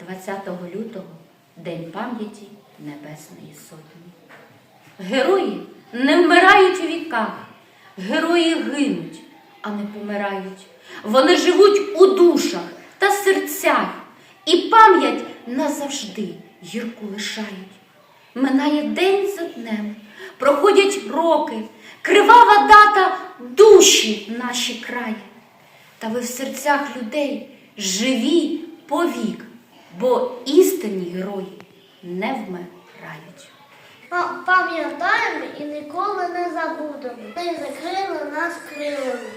20 лютого День пам'яті Небесної Сотні. Герої не вмирають у віках, герої гинуть, а не помирають. Вони живуть у душах та серцях, і пам'ять назавжди гірку лишають. Минає день за днем, проходять роки, кривава дата душі наші крає. Та ви в серцях людей живі повік, бо істинні герої не вмирають. Пам'ятаємо і ніколи не забудемо. Ми закрили нас крилами.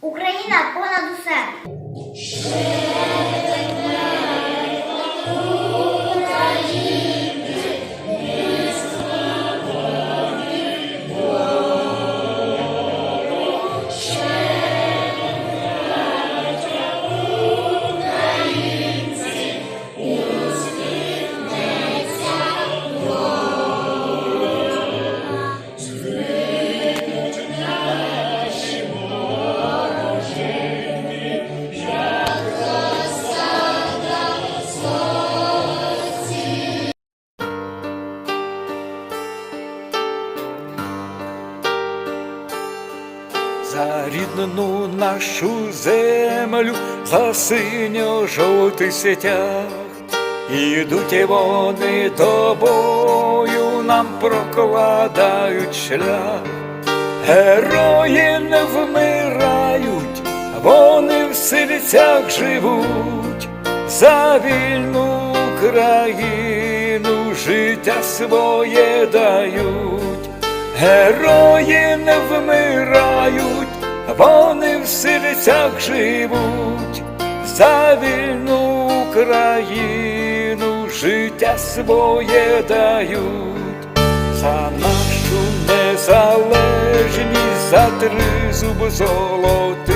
Україна понад усе. За рідну нашу землю, за синьо-жовтий світяг, ідуть вони тобою, нам прокладають шлях. Герої не вмирають, вони в серцях живуть, за вільну Україну життя своє дають. Герої не вмирають, вони в серцях живуть, за вільну Україну життя своє дають, за нашу незалежність, за тризуб золотий,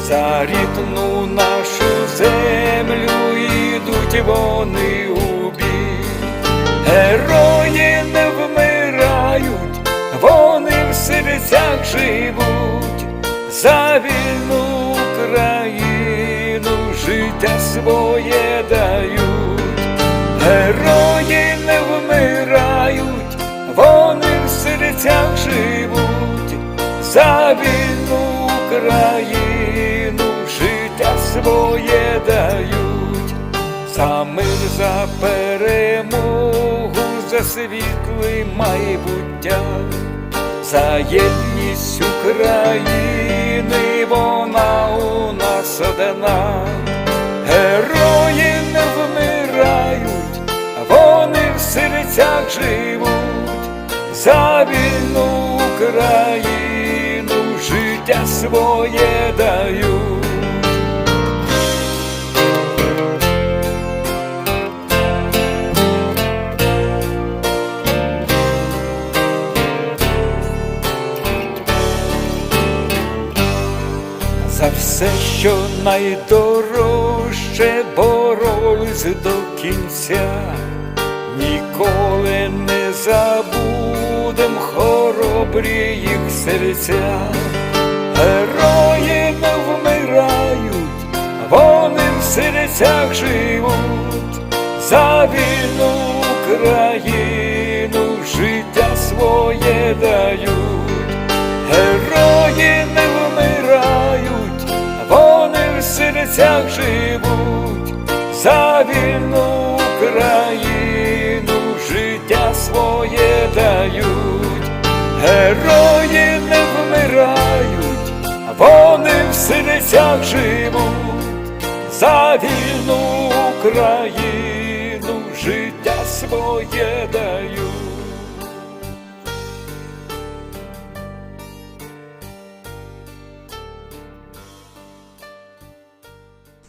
за рідну нашу землю ідуть вони у бій. Герої не серцях живуть, за вільну Україну життя своє дають. Герої не вмирають, вони в серцях живуть, за вільну Україну життя своє дають. За мир, за перемогу, за світле майбуття, за єдність України, вона у нас одна. Герої не вмирають, вони в серцях живуть, за вільну Україну життя своє дають. За все, що найдорожче боролись до кінця, ніколи не забудем хоробрі їх серця. Герої не вмирають, вони в серцях живуть, за вільну Україну життя своє дають. Серцях живуть, за вільну Україну життя своє дають. Герої не вмирають, вони в серцях живуть, за вільну Україну життя своє дають.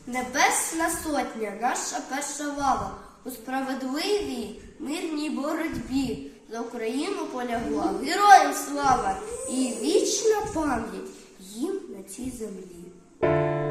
Небесна сотня, наша перша лава у справедливій мирній боротьбі за Україну полягла. Героям слава і вічна пам'ять їм на цій землі.